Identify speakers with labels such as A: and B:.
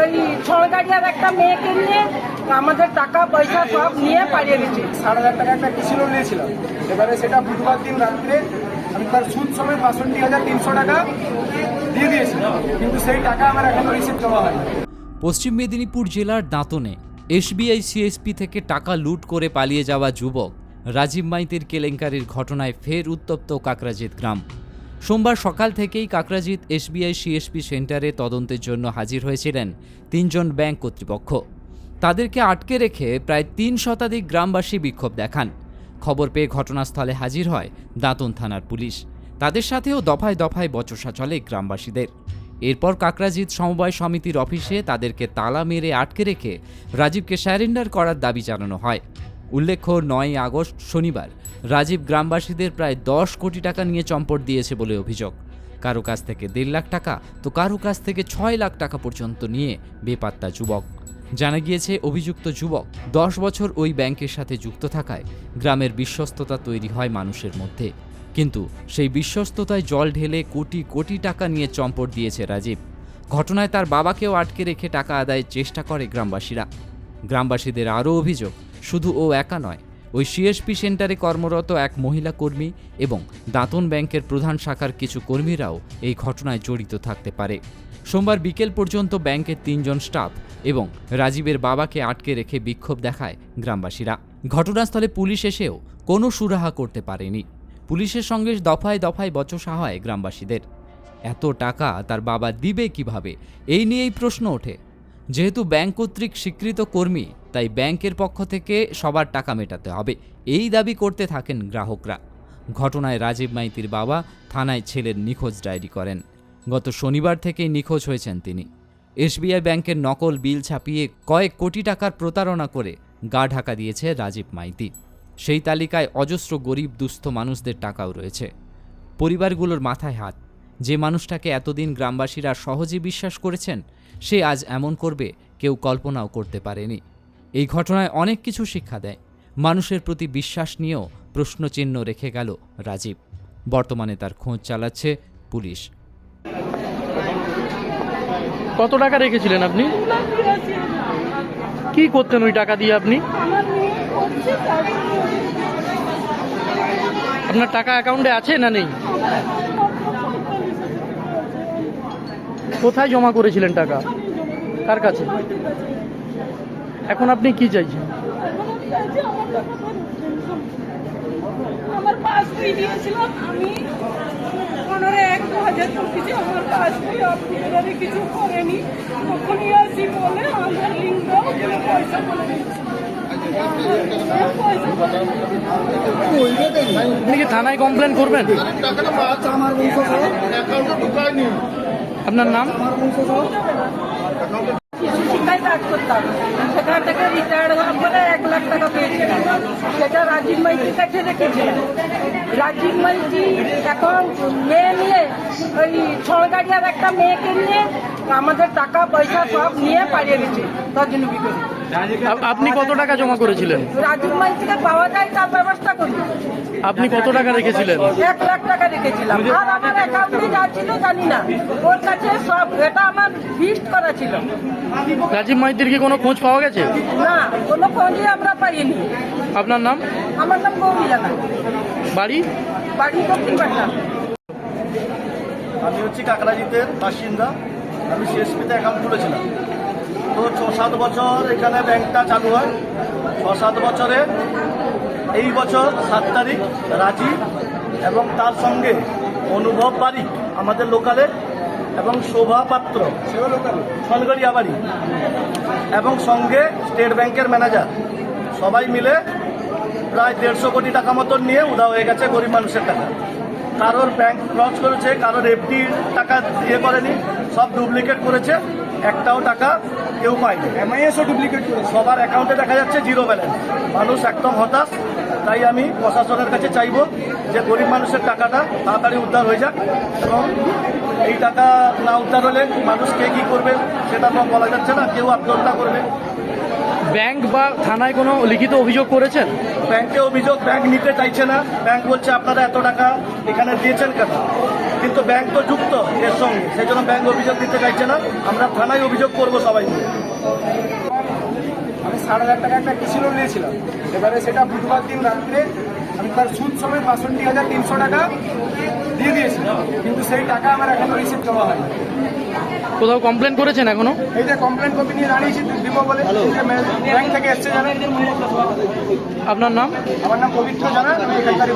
A: ওই ছড়গাড়িয়ার একটা মেয়েকে নিয়ে আমাদের টাকা পয়সা সব নিয়ে পালিয়ে গেছে।
B: ষাট হাজার টাকা একটা কৃষি লোন নিয়েছিলাম। এবারে সেটা বুধবার দিন রাত্রে আমি তার সুদ সমেত বাষট্টি হাজার তিনশো টাকা দিয়ে দিয়েছিলাম। কিন্তু সেই টাকা আমার এখনও রিসিভ দেওয়া
C: পশ্চিম মেদিনীপুর জেলার দাঁতনে এসবিআই সিএসপি থেকে টাকা লুট করে পালিয়ে যাওয়া যুবক রাজীব মাইতির কেলেঙ্কারির ঘটনায় ফের উত্তপ্ত কাকরাজিৎ গ্রাম। সোমবার সকাল থেকেই কাকরাজিৎ এসবিআই সিএসপি সেন্টারে তদন্তের জন্য হাজির হয়েছিলেন তিনজন ব্যাংক কর্তৃপক্ষ। তাদেরকে আটকে রেখে প্রায় তিন শতাধিক গ্রামবাসী বিক্ষোভ দেখান। খবর পেয়ে ঘটনাস্থলে হাজির হয় দাঁতন থানার পুলিশ। তাদের সাথেও দফায় দফায় বচসা চলে গ্রামবাসীদের। এরপর কাকরাজিৎ সমবায় সমিতির অফিসে তাদেরকে তালা মেরে আটকে রেখে রাজীবকে স্যারেন্ডার করার দাবি জানানো হয়। উল্লেখ্য নয় আগস্ট শনিবার রাজীব গ্রামবাসীদের প্রায় দশ কোটি টাকা নিয়ে চম্পট দিয়েছে বলে অভিযোগ। কারও কাছ থেকে দেড় লাখ টাকা, তো কারও কাছ থেকে ছয় লাখ টাকা পর্যন্ত নিয়ে বেপাত্তা যুবক। জানা গিয়েছে, অভিযুক্ত যুবক দশ বছর ওই ব্যাংকের সাথে যুক্ত থাকায় গ্রামের বিশ্বস্ততা তৈরি হয় মানুষের মধ্যে। কিন্তু সেই বিশ্বস্ততায় জল ঢেলে কোটি কোটি টাকা নিয়ে চম্পট দিয়েছে রাজীব। ঘটনায় তার বাবাকেও আটকে রেখে টাকা আদায়ের চেষ্টা করে গ্রামবাসীরা। গ্রামবাসীদের আরও অভিযোগ, শুধু ও একা নয় ওই সিএসপি সেন্টারে কর্মরত এক মহিলা কর্মী এবং দাঁতন ব্যাংকের প্রধান শাখার কিছু কর্মীরাও এই ঘটনায় জড়িত থাকতে পারে। সোমবার বিকেল পর্যন্ত ব্যাংকের তিনজন স্টাফ এবং রাজীবের বাবাকে আটকে রেখে বিক্ষোভ দেখায় গ্রামবাসীরা। ঘটনাস্থলে পুলিশ এসেও কোনো সুরাহা করতে পারেনি। পুলিশের সঙ্গে দফায় দফায় বচসা হয় গ্রামবাসীদের। এত টাকা তার বাবা দিবে কীভাবে? এই নিয়েই প্রশ্ন ওঠে যেহেতু ব্যাংক কর্তৃক স্বীকৃত কর্মী, তাই ব্যাংকের পক্ষ থেকে সবার টাকা মেটাতে হবে। এই দাবি করতে থাকেন গ্রাহকরা। ঘটনায় রাজীব মাইতির বাবা থানায় ছেলের নিখোঁজ ডায়েরি করেন। গত শনিবার থেকেই নিখোঁজ হয়েছেন তিনি। এসবিআই ব্যাংকের নকল বিল ছাপিয়ে কয়েক কোটি টাকার প্রতারণা করে গা ঢাকা দিয়েছে রাজীব মাইতি। সেই তালিকায় অজস্র গরিব দুস্থ মানুষদের টাকাও রয়েছে। পরিবারগুলোর মাথায় হাত যে মানুষটাকে এতদিন গ্রামবাসীরা সহজে বিশ্বাস করেছেন, সে আজ এমন করবে, কেউ কল্পনাও করতে পারেনি। এই ঘটনায় অনেক কিছু শিক্ষা দেয়। মানুষের প্রতি বিশ্বাস নিয়েও প্রশ্নচিহ্ন রেখে গেল রাজীব। বর্তমানে তার খোঁজ চালাচ্ছে পুলিশ।
D: কত টাকা রেখেছিলেন আপনি? কি করতেন ওই টাকা দিয়ে আপনি? আপনার টাকা অ্যাকাউন্টে আছে না নেই? কোথায় জমা করেছিলেন টাকা? কার কাছে? এখন আপনি কি চাইছেন?
A: আমার পাস বই দিয়েছিলাম। আমি পনেরো এক দু হাজার চব্বিশে আমার পাস বই অফিসারে কিছু করেনি। তখনই আসি বলে আধার লিঙ্ক দাও পয়সা বলে দিচ্ছি। পয়সা বলে
D: আপনি কি থানায় কমপ্লেন করবেন? আপনার নাম?
A: কাজ করতাম সেখান থেকে রিটায়ার্ড হওয়ার পরে এক লাখ টাকা পেয়েছিলাম সেটা রাজীব মাইতির কাছে রেখেছিলাম রাজীব মাইতি এখন মেয়ে নিয়ে ওই ছড়গাড়িয়ার একটা মেয়েকে নিয়ে আমাদের টাকা পয়সা সব নিয়ে পালিয়ে গেছে
D: আপনি কত টাকা জমা করেছিলেন?
A: রাজীব মাইতিকে পাওয়া যায় তার ব্যবস্থা
D: আপনি কত টাকা রেখেছিলেন?
A: এক লাখ টাকা রেখেছিলাম। আর আমার অ্যাকাউন্টে যা ছিল জানি না। ওর কাছে সব এটা আমার লিস্ট করা ছিল।
D: রাজীব মাইতির কি কোনো খোঁজ পাওয়া গেছে?
A: না কোনো খোঁজই আমরা পাইনি।
D: আপনার নাম?
A: আমার নাম গৌরী জানা
D: বাড়ি
A: বাড়ি
E: আমি হচ্ছি কাকরাজিতের বাসিন্দা। আমি সিএসপিতে অ্যাকাউন্ট খুলেছিলাম। তো ছ সাত বছর এখানে ব্যাংকটা চালু হয়। ছ সাত বছরে এই বছর সাত তারিখ রাজীব এবং তার সঙ্গে অনুভব বাড়ি আমাদের লোকালে এবং শোভা পাত্র সনগড়িয়া বাড়ি, এবং সঙ্গে স্টেট ব্যাংকের ম্যানেজার। সবাই মিলে প্রায় দেড়শো কোটি টাকা মতন নিয়ে উদা হয়ে গেছে গরিব মানুষের টাকা। কারোর ব্যাংক ক্রস করেছে কারোর এফডি টাকা ইয়ে করেনি সব ডুপ্লিকেট করেছে একটাও টাকা কেউ পায়নি।
B: এমআইএসও ডুপ্লিকেট করেছে।
E: সবার অ্যাকাউন্টে দেখা যাচ্ছে জিরো ব্যালেন্স মানুষ একদম হতাশ তাই আমি প্রশাসনের কাছে চাইব যে গরিব মানুষের টাকাটা তাড়াতাড়ি উদ্ধার হয়ে যাক এবং এই টাকা না উদ্ধার হলে মানুষ কে কী করবে সেটা তো বলা যাচ্ছে না কেউ আত্মহত্যা করবে।
D: ব্যাংক বা থানায় কোনো লিখিত অভিযোগ করেছেন?
E: ব্যাংকে অভিযোগ ব্যাংক নিতে চাইছে না। ব্যাংক বলছে আপনারা এত টাকা এখানে দিয়েছেন কেন? কিন্তু ব্যাংক তো যুক্ত এর সঙ্গে সেই জন্য ব্যাংক অভিযোগ দিতে চাইছে না। আমরা থানায় অভিযোগ করব সবাই মিলে।
B: আমি সাড়ে হাজার টাকা একটা কৃষি লোন নিয়েছিলাম। এবারে সেটা বুধবার দিন রাত্রে আমি তার সুদ সময় বাষট্টি হাজার তিনশো টাকা দিয়ে দিয়েছি। কিন্তু সেই টাকা আমার এখনও রিসিভ দেওয়া হয়নি।
D: কোথাও কমপ্লেন করেছেন এখনও?
B: এই যে কমপ্লেন কপি নিয়ে দাঁড়িয়েছি দিব বলে ব্যাংক থেকে এসছে জানেন?
D: আপনার নাম?
B: আমার নাম পবিত্র জানা আমি এখানকারই